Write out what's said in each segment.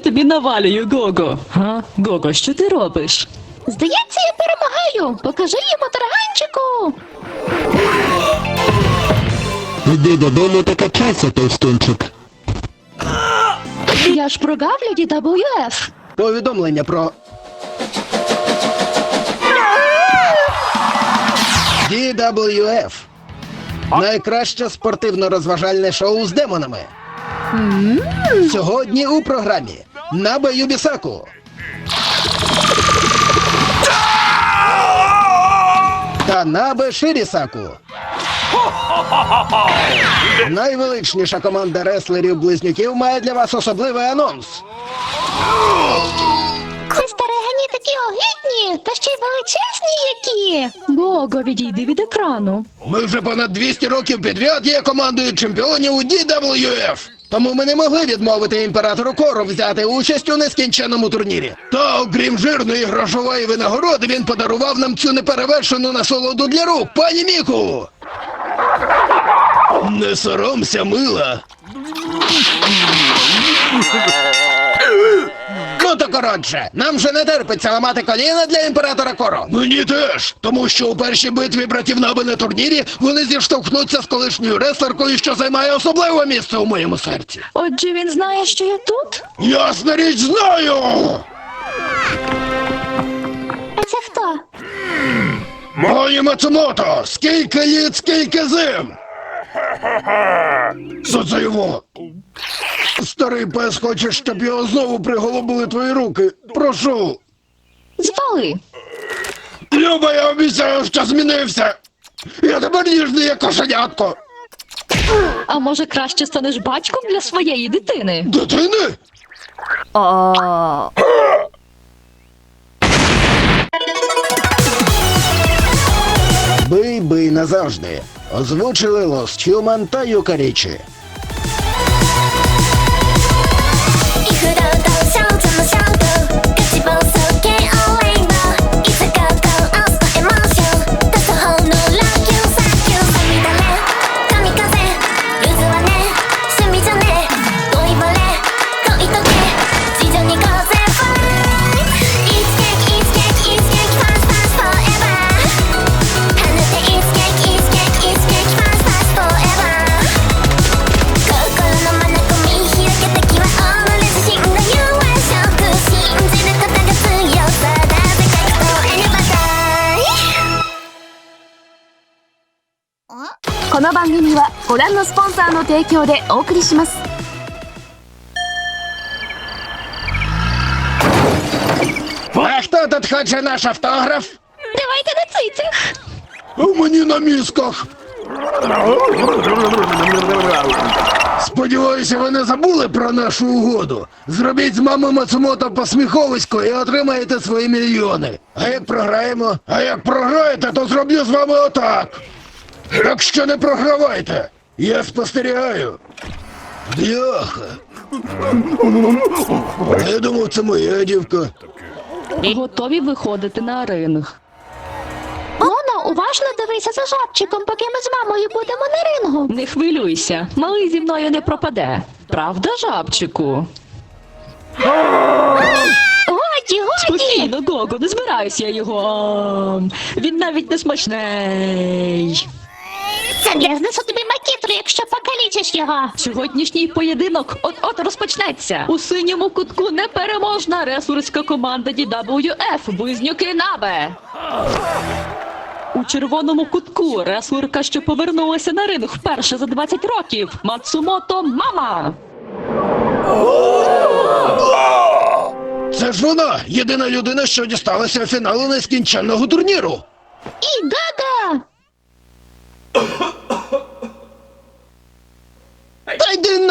тобі навалюю, Гого. Га? Гого, що ти робиш? Здається, я перемагаю. Покажи йому тарганчику. Іди додому та качайся, товстунчик. Я ж прогавлю DWF. Повідомлення про. DWF. Найкраще спортивно-розважальне шоу з демонами. Сьогодні у програмі Набе Юбісаку. Та Набе Ширісаку. Найвеличніша команда реслерів-близнюків має для вас особливий анонс. Ці старигані такі огидні, та ще й величезні які. Гого, відійди від екрану. Ми вже понад 200 років підряд є командою чемпіонів у DWF. Тому ми не могли відмовити імператору Кору взяти участь у нескінченому турнірі. Та окрім жирної грошової винагороди, він подарував нам цю неперевершену насолоду для рук, пані Міку. Не соромся, мила. Коротше, нам же не терпиться ламати коліна для імператора Коро. Мені теж, тому що у першій битві братів Наби на турнірі вони зіштовхнуться з колишньою реслеркою, що займає особливе місце у моєму серці. Отже, він знає, що я тут? Ясна річ знаю! А це хто? Мої Мацумото! Скільки літ, скільки зим! Що це його? Старий пес хоче, щоб його знову приголубили твої руки. Прошу. Звали. Люба, я обіцяю, що змінився. Я тепер ніжний, як кошенятко. А може краще станеш батьком для своєї дитини? Дитини? Бий, бий назавжди. Озвучили Лос Тюман та Юкарічі. この番組はご覧のスポンサーの提供でお送りします А хто тут хоче наш автограф? Давайте на цицях. У мені на мізках. Сподіваюся, ви не забули про нашу угоду. Зробіть з мами Мацумото посміховисько і отримаєте свої мільйони. А як програємо? А як програєте, то зроблю з вами отак. Якщо не програвайте, я спостерігаю. Бляха. Я думав, це моя дівка. Готові виходити на ринг. Лоно, уважно дивися за жабчиком, поки ми з мамою будемо на рингу. Не хвилюйся, малий зі мною не пропаде. Правда, жабчику? Годі, годі! Спокійно, Гого, не збираюся я його. Він навіть не смачний. Це я знесу тобі макітру, якщо покалічиш його. Сьогоднішній поєдинок от-от розпочнеться. У синьому кутку непереможна ресурська команда DWF Близнюки Набе. У червоному кутку реслерка, що повернулася на ринг вперше за 20 років. Мацумото Мама. Це ж вона, єдина людина, що дісталася фіналу нескінченного турніру. І гага!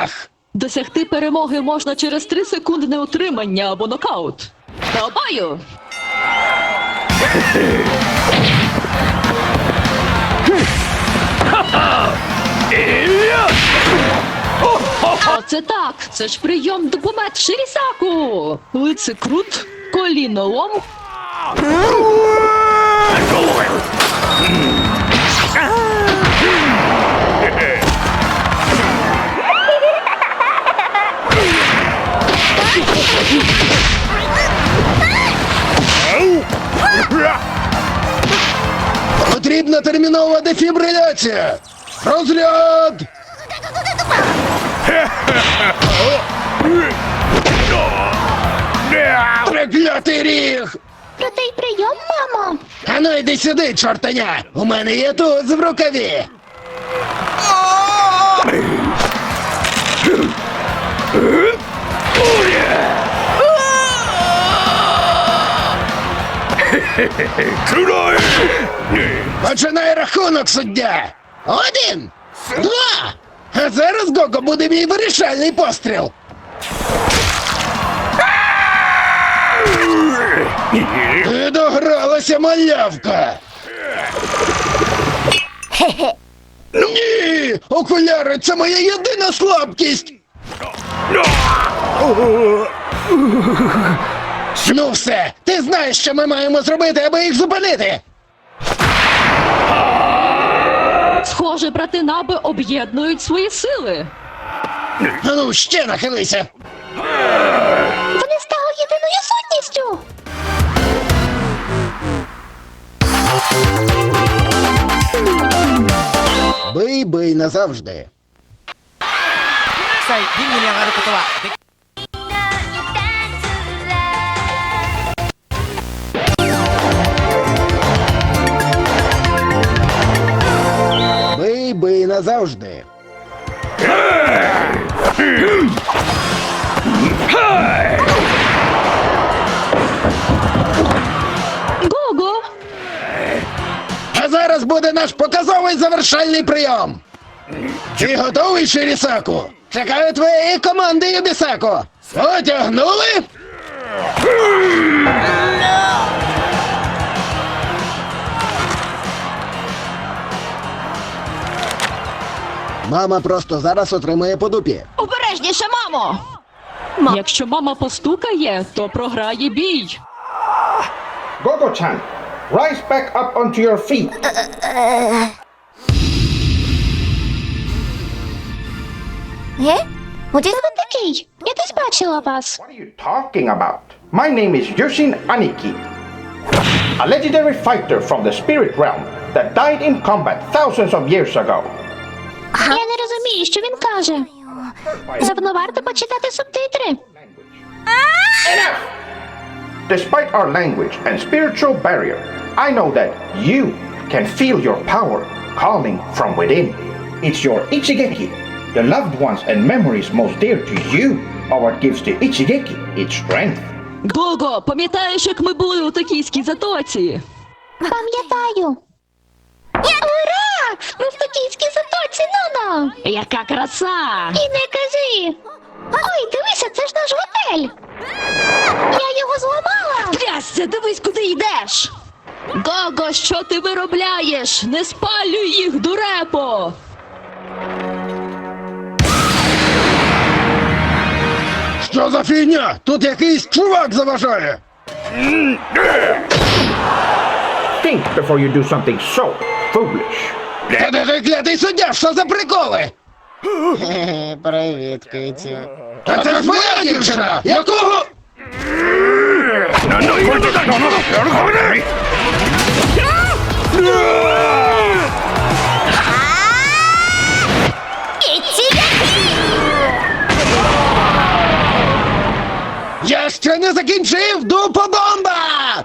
Та! Досягти перемоги можна через 3 секунди неутримання або нокаут. До бою! Оце так! Це ж прийом документ Ширісаку! Лице крут, коліно лом. дефібриляція! Розряд! Треклятий ріг! Крутий прийом, мамо. Ану йди сюди, чортаня! У мене є туз в рукаві! Починай рахунок, суддя! Один! Два! А зараз Гого буде мій вирішальний постріл! Ти догралася, малявка! Ні! Окуляри це моя єдина слабкість! Ну все, ти знаєш, що ми маємо зробити, аби їх зупинити! Схоже, брати Наби об'єднують свої сили. Ну, ще нахилися! Вони стали єдиною сутністю. Бий, бий назавжди. 際リングに上がることはでき назавжди. Гого! А зараз буде наш показовий завершальний прийом. Ти готовий, Ширісаку? Чекаю твоєї команди, Юбісаку. Потягнули? Мама просто зараз отримує по дупі. Обережніше, мамо! Якщо мама постукає, то програє бій. Gogo-chan, rise back up onto your feet. Е? Один ви такий. Я десь бачила вас. What are you talking about? My name is Yushin Aniki, a legendary fighter from the spirit realm that died in combat thousands of years ago. Я не розумію, що він каже. Запевно, варто почитати субтитри. Enough! Despite our language and spiritual barrier, I know that you can feel your power calling from within. It's your Ichigeki, the loved ones and memories most dear to you, are what gives the Ichigeki its strength. Гого, пам'ятаєш, як ми були у токійській затоці? Пам'ятаю. Ура! Яка краса! І не кажи! Ой, дивися, це ж наш готель! Я його зламала! Трясся, дивись, куди йдеш! Гого, що ти виробляєш? Не спалюй їх, дурепо! Що за фігня? Тут якийсь чувак заважає. Think before you do something so foolish. Де суддя, що за приколи? Привіт, кицю. Та це ж моя дівчина! Якого? Я ще не закінчив дупа бомба!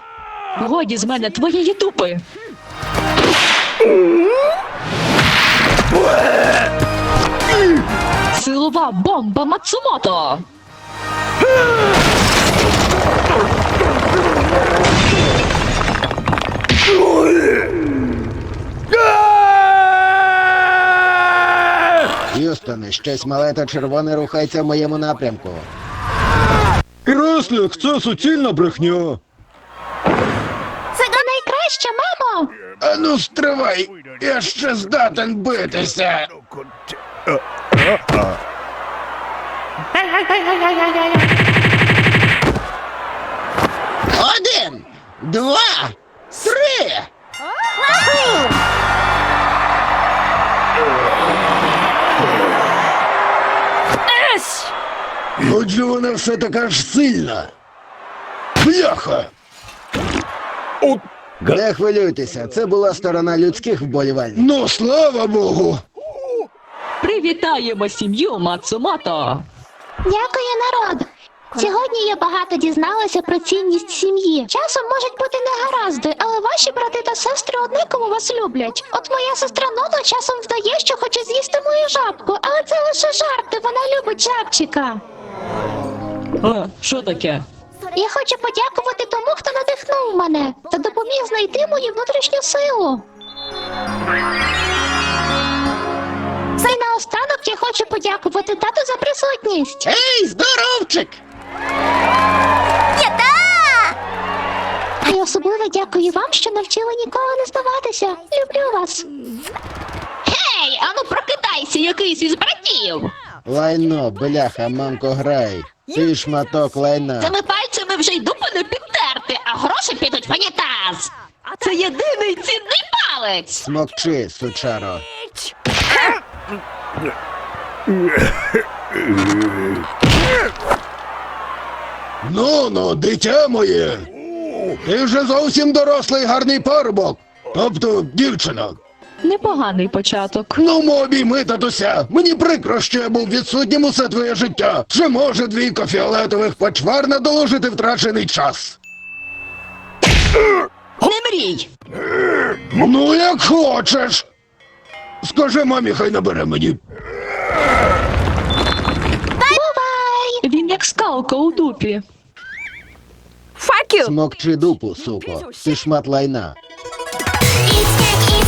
Годі з мене твоєї тупи! Силова бомба Мацумото! Юстоне, щось мале та червоне рухається в моєму напрямку. Рослик, це суцільна брехня. Ану, стривай! Я ще здатен битися! Один, два, три! Отже, вона все така ж сильна. Бляха! Не хвилюйтеся, це була сторона людських вболівальників. Ну, слава Богу! Привітаємо сім'ю Мацумото. Дякую, народ. Сьогодні я багато дізналася про цінність сім'ї. Часом можуть бути негаразди, але ваші брати та сестри однаково вас люблять. От моя сестра Ноно часом вдає, що хоче з'їсти мою жабку, але це лише жарти, вона любить жабчика. А, що таке? Я хочу подякувати тому, хто надихнув мене та допоміг знайти мою внутрішню силу. І наостанок я хочу подякувати тату за присутність. Ей, здоровчик! І особливо дякую вам, що навчили ніколи не здаватися. Люблю вас. Гей, ану прокидайся, якийсь із братів. Лайно, бляха, мамко, грай. Ти шматок лайна. Цими пальцями вже й дупу не підтерти, а гроші підуть в унітаз. Це єдиний цінний палець. Смокчи, сучаро. Ну ну, дитя моє. Ти вже зовсім дорослий гарний парубок. Тобто дівчина. Непоганий початок. Ну, ми обійми, татуся. Мені прикро, що я був відсутнім усе твоє життя. Чи може двійко фіолетових почвар надолужити втрачений час? Не мрій. Ну, як хочеш. Скажи мамі, хай набере мені. Бувай! Він як скалка у дупі. Смокчи дупу, суко. Ти шмат лайна. It's